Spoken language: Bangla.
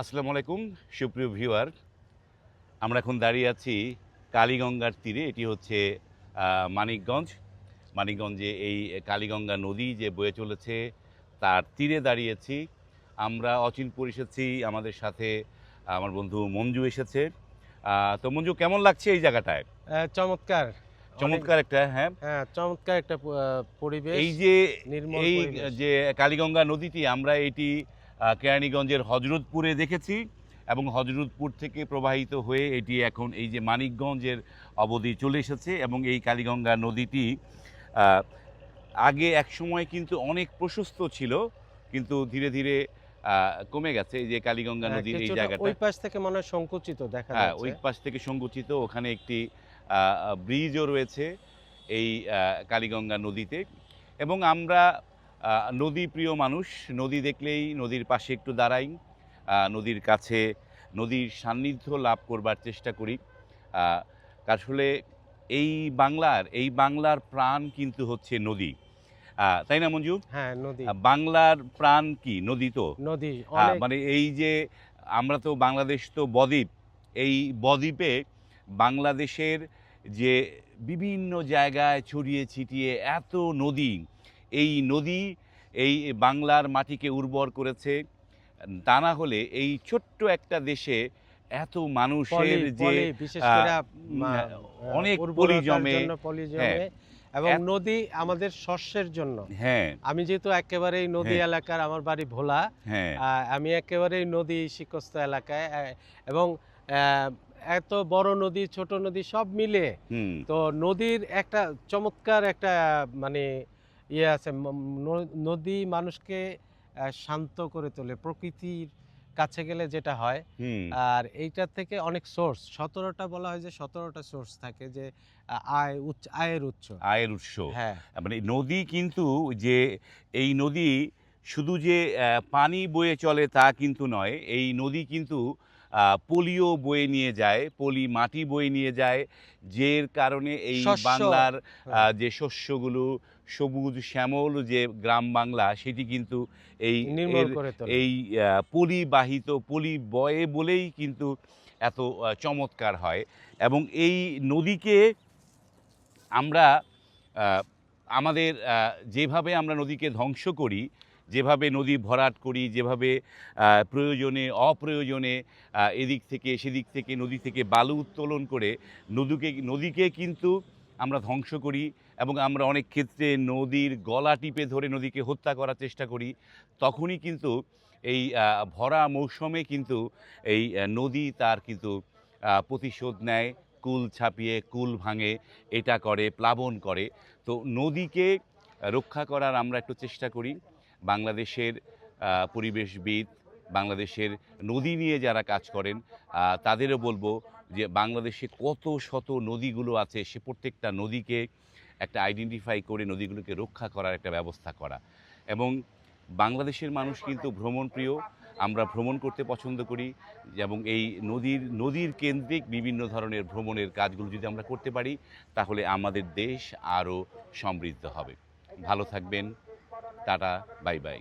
আসসালামু আলাইকুম সুপ্রিয় ভিউয়ার। আমরা এখন দাঁড়িয়ে আছি কালীগঙ্গার তীরে এটি হচ্ছে মানিকগঞ্জ। মানিকগঞ্জে এই কালীগঙ্গা নদী যে বয়ে চলেছে তার তীরে দাঁড়িয়েছি আমরা অচিনপুর এসেছি আমাদের সাথে আমার বন্ধু মঞ্জু এসেছে। তো মঞ্জু কেমন লাগছে এই জায়গাটায়? চমৎকার। চমৎকার একটা হ্যাঁ। হ্যাঁ চমৎকার একটা পরিবেশ এই যে এই যে কালীগঙ্গা নদীটি আমরা এটি কেরানীগঞ্জের হজরতপুরে দেখেছি এবং হজরতপুর থেকে প্রবাহিত হয়ে এটি এখন এই যে মানিকগঞ্জের অবধি চলে এসেছে এবং এই কালীগঙ্গা নদীটি আগে এক সময় কিন্তু অনেক প্রশস্ত ছিল কিন্তু ধীরে ধীরে কমে গেছে। এই যে কালীগঙ্গা হ্যাঁ, নদীর এই জায়গাটা ওই পাশ থেকে মনে হয় সংকুচিত দেখা হ্যাঁ ওই পাশ থেকে সংকুচিত। ওখানে একটি ব্রিজও রয়েছে এই কালীগঙ্গা নদীতে। এবং আমরা নদী প্রিয় মানুষ নদী দেখলেই নদীর পাশে একটু দাঁড়াই নদীর কাছে নদীর সান্নিধ্য লাভ করবার চেষ্টা করি। আসলে এই বাংলার এই বাংলার প্রাণ কিন্তু হচ্ছে নদী। তাই না মঞ্জু? হ্যাঁ নদী। বাংলার প্রাণ কি? নদী তো। নদী হ্যাঁ, মানে এই যে আমরা তো বাংলাদেশ তো বদ্বীপ এই বদ্বীপে বাংলাদেশের যে বিভিন্ন জায়গায় ছড়িয়ে ছিটিয়ে এত নদী এই নদী এই বাংলার মাটিকে উর্বর করেছে তা না হলে এই ছোট্ট একটা দেশে এত মানুষের যে অনেক উর্বরতার পলি জমে, জন্য পলি জমে হ্যাঁ। এবং নদী আমাদের শস্যের জন্য হ্যাঁ আমি যেহেতু একেবারেই নদী হ্যাঁ। এলাকার আমার বাড়ি ভোলা হ্যাঁ আমি একেবারেই নদী শিকস্ত এলাকায় এবং আহ, এত বড় নদী ছোট নদী সব মিলে তো নদীর একটা চমৎকার একটা মানে ইয়ে আছে নদী মানুষকে শান্ত করে তোলে প্রকৃতির কাছে গেলে যেটা হয়। আর এইটার থেকে অনেক সোর্স সতেরোটা বলা হয় যে সতেরোটা সোর্স থাকে যে আয় উৎস আয়ের উৎস। আয়ের উৎস। হ্যাঁ। মানে নদী কিন্তু যে এই নদী শুধু যে পানি বয়ে চলে তা কিন্তু নয় এই নদী কিন্তু পলিও বয়ে নিয়ে যায় পলি মাটি বয়ে নিয়ে যায় যের কারণে এই বাংলার হ্যাঁ। যে শস্যগুলো সবুজ শ্যামল যে গ্রাম বাংলা সেটি কিন্তু এই এই পলিবাহিত পলি বয়ে বলেই কিন্তু এত চমৎকার হয়। এবং এই নদীকে আমরা আমাদের যেভাবে আমরা নদীকে ধ্বংস করি যেভাবে নদী ভরাট করি যেভাবে প্রয়োজনে অপ্রয়োজনে এদিক থেকে সেদিক থেকে নদী থেকে বালু উত্তোলন করে নদীকে নদীকে কিন্তু আমরা ধ্বংস করি এবং আমরা অনেক ক্ষেত্রে নদীর গলা টিপে ধরে নদীকে হত্যা করার চেষ্টা করি, তখনই কিন্তু এই ভরা মৌসুমে কিন্তু এই নদী তার কিন্তু প্রতিশোধ নেয়, কুল ছাপিয়ে, কুল ভাঙে, এটা করে, প্লাবন করে। তো নদীকে রক্ষা করার আমরা একটু চেষ্টা করি। বাংলাদেশের পরিবেশবিদ, বাংলাদেশের নদী নিয়ে যারা কাজ করেন তাদেরও বলব যে বাংলাদেশে কত শত নদীগুলো আছে, সে প্রত্যেকটা নদীকে একটা আইডেন্টিফাই করে, নদীগুলোকে রক্ষা করার একটা ব্যবস্থা করা। এবং বাংলাদেশের মানুষ কিন্তু ভ্রমণপ্রিয় আমরা ভ্রমণ করতে পছন্দ করি, এবং এই নদীর নদীর কেন্দ্রিক বিভিন্ন ধরনের ভ্রমণের কাজগুলো যদি আমরা করতে পারি, তাহলে আমাদের দেশ আরও সমৃদ্ধ হবে। ভালো থাকবেন, টাটা, বাই বাই।